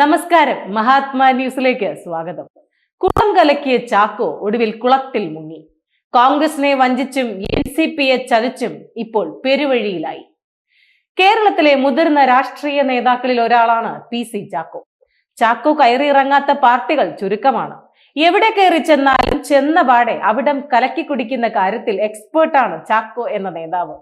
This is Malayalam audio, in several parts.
നമസ്കാരം. മഹാത്മാ ന്യൂസിലേക്ക് സ്വാഗതം. കുളം കലക്കിയ ചാക്കോ ഒടുവിൽ കുളത്തിൽ മുങ്ങി. കോൺഗ്രസിനെ വഞ്ചിച്ചും എൻ സി പിയെ ചതിച്ചും ഇപ്പോൾ പെരുവഴിയിലായി. കേരളത്തിലെ മുതിർന്ന രാഷ്ട്രീയ നേതാക്കളിൽ ഒരാളാണ് പി സി ചാക്കോ. ചാക്കോ കയറിയിറങ്ങാത്ത പാർട്ടികൾ ചുരുക്കമാണ്. എവിടെ കയറി ചെന്നാലും ചെന്ന പാടെ അവിടം കലക്കി കുടിക്കുന്ന കാര്യത്തിൽ എക്സ്പേർട്ടാണ് ചാക്കോ എന്ന നേതാവ്.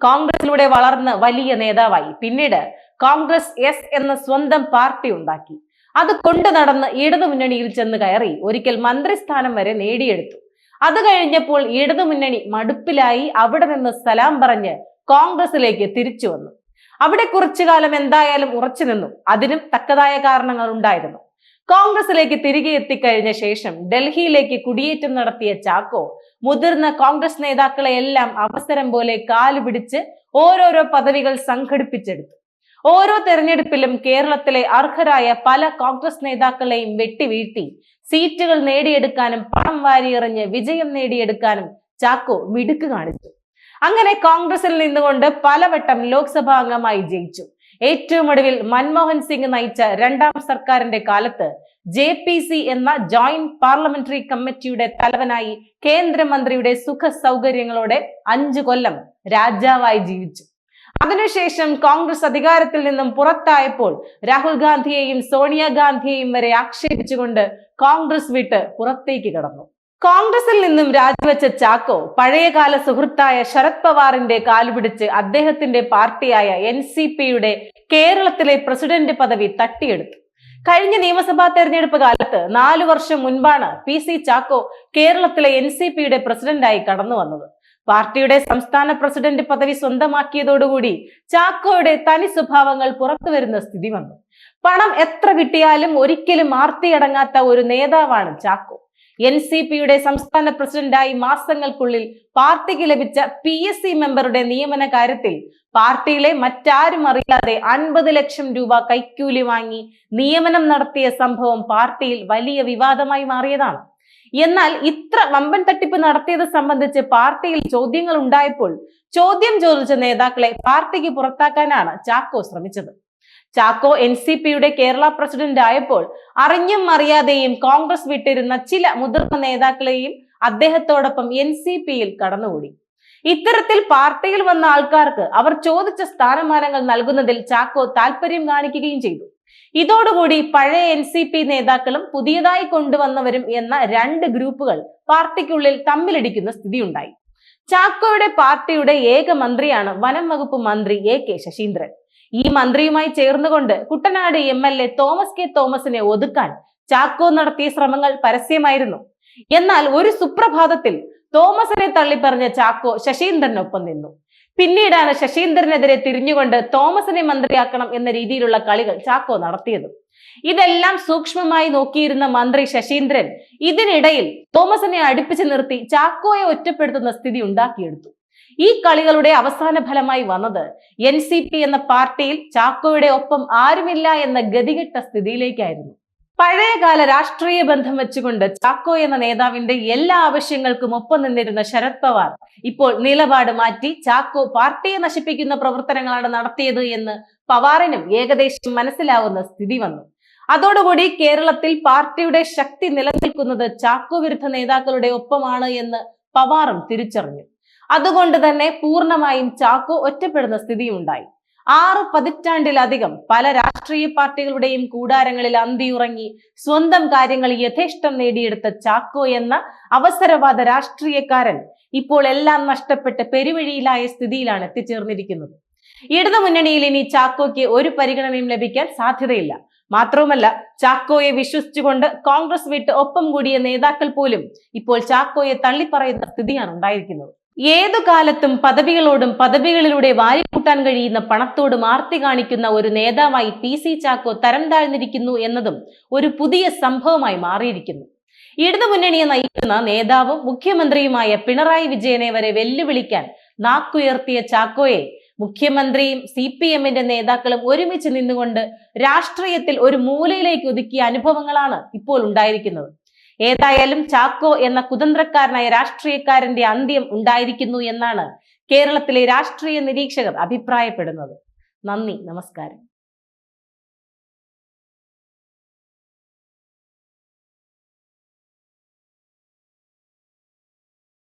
കോൺഗ്രസിലൂടെ വളർന്ന് വലിയ നേതാവായി. പിന്നീട് കോൺഗ്രസ് എസ് എന്ന സ്വന്തം പാർട്ടി ഉണ്ടാക്കി. അത് കൊണ്ടു നടന്ന് ഇടതുമുന്നണിയിൽ ചെന്ന് കയറി. ഒരിക്കൽ മന്ത്രിസ്ഥാനം വരെ നേടിയെടുത്തു. അത് കഴിഞ്ഞപ്പോൾ ഇടതുമുന്നണി മടുപ്പിലായി അവിടെ നിന്ന് സലാം പറഞ്ഞ് കോൺഗ്രസിലേക്ക് തിരിച്ചു വന്നു. അവിടെ കുറച്ചു കാലം എന്തായാലും ഉറച്ചു നിന്നു. അതിനും തക്കതായ കാരണങ്ങൾ ഉണ്ടായിരുന്നു. കോൺഗ്രസിലേക്ക് തിരികെ എത്തിക്കഴിഞ്ഞ ശേഷം ഡൽഹിയിലേക്ക് കുടിയേറ്റം നടത്തിയ ചാക്കോ മുതിർന്ന കോൺഗ്രസ് നേതാക്കളെ എല്ലാം അവസരം പോലെ കാലുപിടിച്ച് ഓരോരോ പദവികൾ സംഘടിപ്പിച്ചെടുത്തു. ഓരോ തെരഞ്ഞെടുപ്പിലും കേരളത്തിലെ അർഹരായ പല കോൺഗ്രസ് നേതാക്കളെയും വെട്ടിവീഴ്ത്തി. സീറ്റുകൾ നേടിയെടുക്കാനും പണം വാരിയെറിഞ്ഞ് വിജയം നേടിയെടുക്കാനും ചാക്കോ മിടുക്ക് കാണിച്ചു. അങ്ങനെ കോൺഗ്രസിൽ നിന്നുകൊണ്ട് പലവട്ടം ലോക്സഭാ അംഗമായി ജയിച്ചു. ഏറ്റവും ഒടുവിൽ മൻമോഹൻ സിംഗ് നയിച്ച രണ്ടാം സർക്കാരിന്റെ കാലത്ത് ജെ പി സി എന്ന ജോയിന്റ് പാർലമെന്ററി കമ്മിറ്റിയുടെ തലവനായി കേന്ദ്രമന്ത്രിയുടെ സുഖ സൗകര്യങ്ങളോടെ അഞ്ചു കൊല്ലം രാജാവായി ജീവിച്ചു. അതിനുശേഷം കോൺഗ്രസ് അധികാരത്തിൽ നിന്നും പുറത്തായപ്പോൾ രാഹുൽ ഗാന്ധിയെയും സോണിയാഗാന്ധിയെയും വരെ ആക്ഷേപിച്ചുകൊണ്ട് കോൺഗ്രസ് വിട്ട് പുറത്തേക്ക് കടന്നു. കോൺഗ്രസിൽ നിന്നും രാജിവെച്ച ചാക്കോ പഴയകാല സുഹൃത്തായ ശരത് പവാറിന്റെ കാലുപിടിച്ച് അദ്ദേഹത്തിന്റെ പാർട്ടിയായ എൻ സി പിയുടെ കേരളത്തിലെ പ്രസിഡന്റ് പദവി തട്ടിയെടുത്തു. കഴിഞ്ഞ നിയമസഭാ തെരഞ്ഞെടുപ്പ് കാലത്ത് നാലു വർഷം മുൻപാണ് പി സി ചാക്കോ കേരളത്തിലെ എൻ സി പിയുടെ പ്രസിഡന്റായി കടന്നു വന്നത് പാർട്ടിയുടെ സംസ്ഥാന പ്രസിഡന്റ് പദവി സ്വന്തമാക്കിയതോടുകൂടി ചാക്കോയുടെ തനി സ്വഭാവങ്ങൾ പുറത്തു വരുന്ന സ്ഥിതി വന്നു. പണം എത്ര കിട്ടിയാലും ഒരിക്കലും ആർത്തിയടങ്ങാത്ത ഒരു നേതാവാണ് ചാക്കോ. എൻ സി പിയുടെ സംസ്ഥാന പ്രസിഡന്റായി മാസങ്ങൾക്കുള്ളിൽ പാർട്ടിക്ക് ലഭിച്ച പി എസ് സി മെമ്പറുടെ നിയമന കാര്യത്തിൽ പാർട്ടിയിലെ മറ്റാരും അറിയാതെ അൻപത് ലക്ഷം രൂപ കൈക്കൂലി വാങ്ങി നിയമനം നടത്തിയ സംഭവം പാർട്ടിയിൽ വലിയ വിവാദമായി മാറിയതാണ്. എന്നാൽ ഇത്ര വമ്പൻ തട്ടിപ്പ് നടത്തിയത് സംബന്ധിച്ച് പാർട്ടിയിൽ ചോദ്യങ്ങൾ ഉണ്ടായപ്പോൾ ചോദ്യം ചോദിച്ച നേതാക്കളെ പാർട്ടിക്ക് പുറത്താക്കാനാണ് ചാക്കോ ശ്രമിച്ചത്. ചാക്കോ എൻ സി പിയുടെ കേരള പ്രസിഡന്റ് ആയപ്പോൾ അറിഞ്ഞും അറിയാതെയും കോൺഗ്രസ് വിട്ടിരുന്ന ചില മുതിർന്ന നേതാക്കളെയും അദ്ദേഹത്തോടൊപ്പം എൻ സി പിയിൽ കടന്നുകൂടി. ഇത്തരത്തിൽ പാർട്ടിയിൽ വന്ന ആൾക്കാർക്ക് അവർ ചോദിച്ച സ്ഥാനമാനങ്ങൾ നൽകുന്നതിൽ ചാക്കോ താല്പര്യം കാണിക്കുകയും ചെയ്തു. ഇതോടുകൂടി പഴയ എൻ സി പി നേതാക്കളും പുതിയതായി കൊണ്ടുവന്നവരും എന്ന രണ്ട് ഗ്രൂപ്പുകൾ പാർട്ടിക്കുള്ളിൽ തമ്മിലടിക്കുന്ന സ്ഥിതിയുണ്ടായി. ചാക്കോയുടെ പാർട്ടിയുടെ ഏക മന്ത്രിയാണ് വനം വകുപ്പ് മന്ത്രി എ കെ ശശീന്ദ്രൻ. ഈ മന്ത്രിയുമായി ചേർന്നുകൊണ്ട് Kuttanad M L A Thomas K തോമസിനെ ഒതുക്കാൻ ചാക്കോ നടത്തിയ ശ്രമങ്ങൾ പരസ്യമായിരുന്നു. എന്നാൽ ഒരു സുപ്രഭാതത്തിൽ തോമസിനെ തള്ളിപ്പറഞ്ഞ ചാക്കോ ശശീന്ദ്രനൊപ്പം നിന്നു. പിന്നീടാണ് ശശീന്ദ്രനെതിരെ തിരിഞ്ഞുകൊണ്ട് തോമസിനെ മന്ത്രിയാക്കണം എന്ന രീതിയിലുള്ള കളികൾ ചാക്കോ നടത്തിയത്. ഇതെല്ലാം സൂക്ഷ്മമായി നോക്കിയിരുന്ന മന്ത്രി ശശീന്ദ്രൻ ഇതിനിടയിൽ തോമസിനെ അടുപ്പിച്ചു നിർത്തി ചാക്കോയെ ഒറ്റപ്പെടുത്തുന്ന സ്ഥിതി ഉണ്ടാക്കിയെടുത്തു. ഈ കളികളുടെ അവസാന ഫലമായി വന്നത് എൻ എന്ന പാർട്ടിയിൽ ചാക്കോയുടെ ഒപ്പം ആരുമില്ല എന്ന ഗതികെട്ട സ്ഥിതിയിലേക്കായിരുന്നു. പഴയകാല രാഷ്ട്രീയ ബന്ധം വെച്ചുകൊണ്ട് ചാക്കോ എന്ന നേതാവിന്റെ എല്ലാ ആവശ്യങ്ങൾക്കും ഒപ്പം നിന്നിരുന്ന ശരത് പവാർ ഇപ്പോൾ നിലപാട് മാറ്റി ചാക്കോ പാർട്ടിയെ നശിപ്പിക്കുന്ന പ്രവർത്തനങ്ങളാണ് നടത്തിയത് എന്ന് പവാറിനും ഏകദേശം മനസ്സിലാവുന്ന സ്ഥിതി വന്നു. അതോടുകൂടി കേരളത്തിൽ പാർട്ടിയുടെ ശക്തി നിലനിൽക്കുന്നത് ചാക്കോ വിരുദ്ധ നേതാക്കളുടെ ഒപ്പമാണ് എന്ന് പവാറും തിരിച്ചറിഞ്ഞു. അതുകൊണ്ട് തന്നെ പൂർണമായും ചാക്കോ ഒറ്റപ്പെടുന്ന സ്ഥിതിയുണ്ടായി. ആറ് പതിറ്റാണ്ടിലധികം പല രാഷ്ട്രീയ പാർട്ടികളുടെയും കൂടാരങ്ങളിൽ അന്തിയുറങ്ങി സ്വന്തം കാര്യങ്ങൾ യഥേഷ്ടം നേടിയെടുത്ത ചാക്കോ എന്ന അവസരവാദ രാഷ്ട്രീയക്കാരൻ ഇപ്പോൾ എല്ലാം നഷ്ടപ്പെട്ട് പെരുവഴിയിലായ സ്ഥിതിയിലാണ് എത്തിച്ചേർന്നിരിക്കുന്നത്. ഇടതു മുന്നണിയിൽ ഇനി ചാക്കോയ്ക്ക് ഒരു പരിഗണനയും ലഭിക്കാൻ സാധ്യതയില്ല. മാത്രവുമല്ല ചാക്കോയെ വിശ്വസിച്ചുകൊണ്ട് കോൺഗ്രസ് വിട്ട് ഒപ്പം കൂടിയ നേതാക്കൾ പോലും ഇപ്പോൾ ചാക്കോയെ തള്ളിപ്പറയുന്ന സ്ഥിതിയാണ് ഉണ്ടായിരിക്കുന്നത്. ഏതു കാലത്തും പദവികളോടും പദവികളിലൂടെ വാരിക്കൂട്ടാൻ കഴിയുന്ന പണത്തോടും ആർത്തി കാണിക്കുന്ന ഒരു നേതാവായി പി സി ചാക്കോ തരം താഴ്ന്നിരിക്കുന്നു എന്നതും ഒരു പുതിയ സംഭവമായി മാറിയിരിക്കുന്നു. ഇടതുമുന്നണിയെ നയിക്കുന്ന നേതാവും മുഖ്യമന്ത്രിയുമായ പിണറായി വിജയനെ വരെ വെല്ലുവിളിക്കാൻ നാക്കുയർത്തിയ ചാക്കോയെ മുഖ്യമന്ത്രിയും സി പി എമ്മിന്റെ നേതാക്കളും ഒരുമിച്ച് നിന്നുകൊണ്ട് രാഷ്ട്രീയത്തിൽ ഒരു മൂലയിലേക്ക് ഒതുക്കിയ അനുഭവങ്ങളാണ് ഇപ്പോൾ ഉണ്ടായിരിക്കുന്നത്. ഏതായാലും ചാക്കോ എന്ന കുതന്ത്രക്കാരനായ രാഷ്ട്രീയക്കാരന്റെ അന്ത്യം ഉണ്ടായിരിക്കുന്നു എന്നാണ് കേരളത്തിലെ രാഷ്ട്രീയ നിരീക്ഷകർ അഭിപ്രായപ്പെടുന്നത്. നന്ദി നമസ്കാരം.